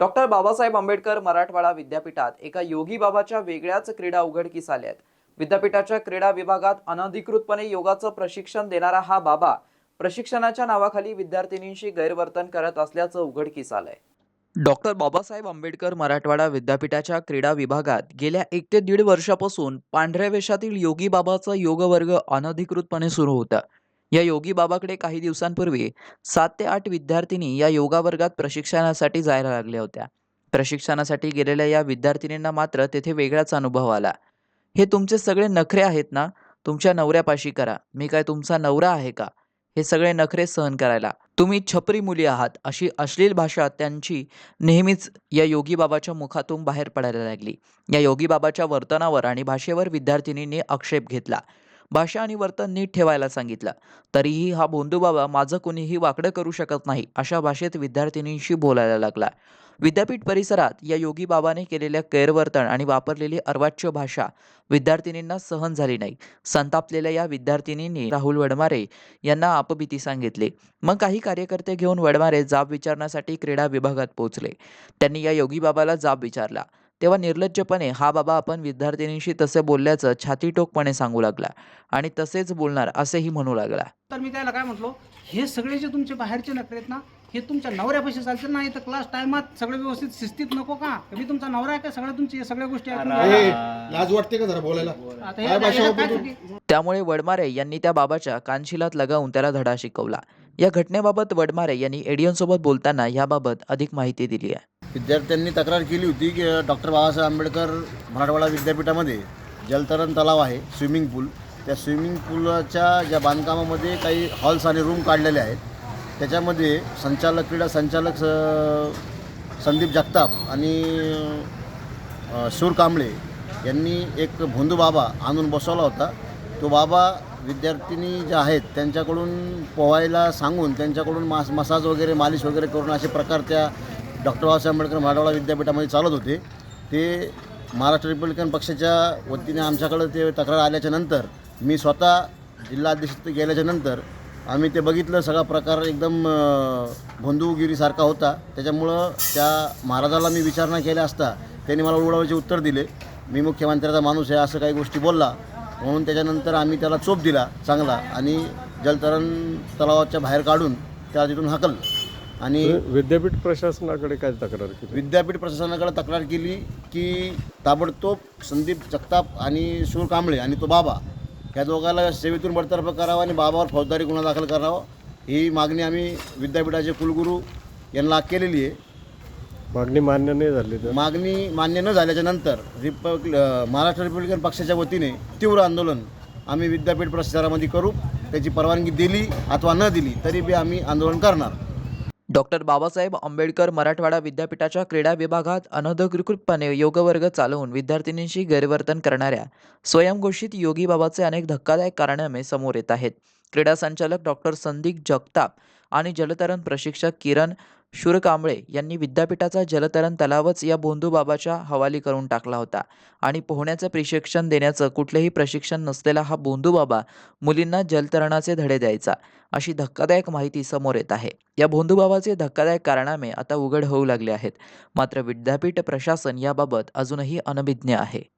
Doctor Babasaheb Ambedkar Marathwada विद्यापीठात एका योगी बाबाच्या वेगळ्याच क्रीडा उघडकीस आल्या आहेत. विद्यापीठाच्या क्रीडा विभागात अनधिकृतपणे योगाचं प्रशिक्षण देणारा हा बाबा प्रशिक्षणाच्या नावाखाली विद्यार्थिनींशी गैरवर्तन करत असल्याचं उघडकीस आलंय. डॉक्टर बाबासाहेब आंबेडकर मराठवाडा विद्यापीठाच्या क्रीडा विभागात गेल्या एक ते दीड वर्षापासून पांढऱ्या वेशातील योगी बाबाचा योगवर्ग अनधिकृतपणे सुरू होता. या योगी बाबाकडे काही दिवसांपूर्वी सात ते आठ विद्यार्थिनी या योगा वर्गात प्रशिक्षणासाठी जायला लागल्या होत्या. प्रशिक्षणासाठी गेलेल्या या विद्यार्थिनींना मात्र तेथे वेगळाच अनुभव आला. हे तुमचे सगळे नखरे आहेत ना? तुमच्या नवऱ्यापाशी करा. मी काय तुमचा नवरा आहे का? हे सगळे नखरे सहन करायला. तुम्ही छपरी मुली आहात अशी अश्लील भाषा त्यांची नेहमीच या योगी बाबाच्या मुखातून बाहेर पडायला लागली. या योगी बाबाच्या वर्तनावर आणि भाषेवर विद्यार्थिनींनी आक्षेप घेतला. भाषा आणि वर्तन नीट ठेवायला सांगितलं. तरीही हा बोंदू बाबा माझं कुणीही वाकडं करू शकत नाही अशा भाषेत विद्यार्थिनींशी बोलायला लागला. विद्यापीठ परिसरात या योगी बाबाने केलेल्या गैरवर्तन आणि वापरलेली अर्वाच्य भाषा विद्यार्थिनींना सहन झाली नाही. संतापलेल्या या विद्यार्थिनींनी राहुल वडमारे यांना आपबीती सांगितली. मग काही कार्यकर्ते घेऊन वडमारे जाब विचारण्यासाठी क्रीडा विभागात पोहोचले. त्यांनी या योगी बाबाला जाब विचारला. तेव्हा निर्लज्जपणे हा बाबा आपण विद्यार्थिनींशी तसे बोलल्याचं छातीटोकपणे सांगू लागला आणि तसेच बोलणार असेही म्हणू लागला. तर मी त्याला काय म्हटलो हे सगळे जे तुमचे बाहेरचे नखरे आहेत ना हे तुमच्या नवऱ्यापाशी चालतील ना इथं क्लास टायमात सगळे व्यवस्थित शिस्तीत नको का? मी तुमचा नवरा आहे का? सगळ्या तुमची सगळ्या गोष्टी. लाज वाटते का जरा बोलायला? त्यामुळे वडमारे यांनी त्या बाबाच्या कानशिलात लगावून त्याला धडा शिकवला. या घटनेबाबत वडमारे यांनी एडियनसोबत बोलताना याबाबत अधिक माहिती दिली आहे. विद्यार्थ्यांनी तक्रार केली होती की डॉक्टर बाबासाहेब आंबेडकर मराठवाडा विद्यापीठामध्ये जलतरण तलाव आहे स्विमिंग पूल. त्या स्विमिंग पूलच्या ज्या बांधकामामध्ये काही हॉल्स आणि रूम काढलेले आहेत त्याच्यामध्ये संचालक क्रीडा संचालक स- संदीप जगताप आणि सूर कांबळे यांनी एक भोंदू बाबा आणून बसवला होता. तो बाबा विद्यार्थिनी ज्या आहेत त्यांच्याकडून पोहायला सांगून त्यांच्याकडून मास मसाज वगैरे मालिश वगैरे करून असे प्रकार त्या डॉक्टर बाबासाहेब आंबेडकर मराठवाडा विद्यापीठामध्ये चालत होते. ते महाराष्ट्र रिपब्लिकन पक्षाच्या वतीने आमच्याकडं ते तक्रार आल्याच्यानंतर मी स्वतः जिल्हाध्यक्ष गेल्याच्यानंतर आम्ही ते बघितलं सगळा प्रकार एकदम भोंदूगिरीसारखा होता. त्याच्यामुळं त्या महाराजाला मी विचारणा केल्या असता त्यांनी मला उडवायचे उत्तर दिले. मी मुख्यमंत्र्याचा माणूस आहे असं काही गोष्टी बोलला. म्हणून त्याच्यानंतर आम्ही त्याला चोप दिला चांगला. आणि जलतरण तलावाच्या बाहेर काढून त्याला तिथून हाकललं. आणि विद्यापीठ प्रशासनाकडे काय तक्रार केली? विद्यापीठ प्रशासनाकडे तक्रार केली की ताबडतोब संदीप जगताप आणि सूर कांबळे आणि तो बाबा या दोघांना सेवेतून बडतर्फ करावा आणि बाबावर फौजदारी गुन्हा दाखल करावा ही मागणी आम्ही विद्यापीठाचे कुलगुरू यांना केलेली आहे. मागणी मान्य नाही झाली तर? मागणी मान्य न झाल्याच्यानंतर रिपब्लिक महाराष्ट्र रिपब्लिकन पक्षाच्या वतीने तीव्र आंदोलन आम्ही विद्यापीठ प्रशासनामध्ये करू. त्याची परवानगी दिली अथवा न दिली तरी बी आम्ही आंदोलन करणार. डॉक्टर बाबासाहेब आंबेडकर मराठवाडा विद्यापीठाच्या क्रीडा विभागात अनधिकृतपणे योगवर्ग चालवून विद्यार्थिनींशी गैरवर्तन करणाऱ्या स्वयंघोषित योगी बाबाचे अनेक धक्कादायक कारणामे समोर येत आहेत. क्रीडा संचालक डॉक्टर संदीप जगताप आणि जलतरण प्रशिक्षक किरण शूरकांबळे यांनी विद्यापीठाचा जलतरण तलावच या भोंदूबाबाच्या हवाली करून टाकला होता. आणि पोहण्याचं प्रशिक्षण देण्याचं कुठलेही प्रशिक्षण नसलेला हा बोंदूबाबा मुलींना जलतरणाचे धडे द्यायचा अशी धक्कादायक माहिती समोर येत आहे. या भोंदूबाबाचे धक्कादायक कारणामे आता उघड होऊ लागले आहेत. मात्र विद्यापीठ प्रशासन याबाबत अजूनही अनभिज्ञ आहे.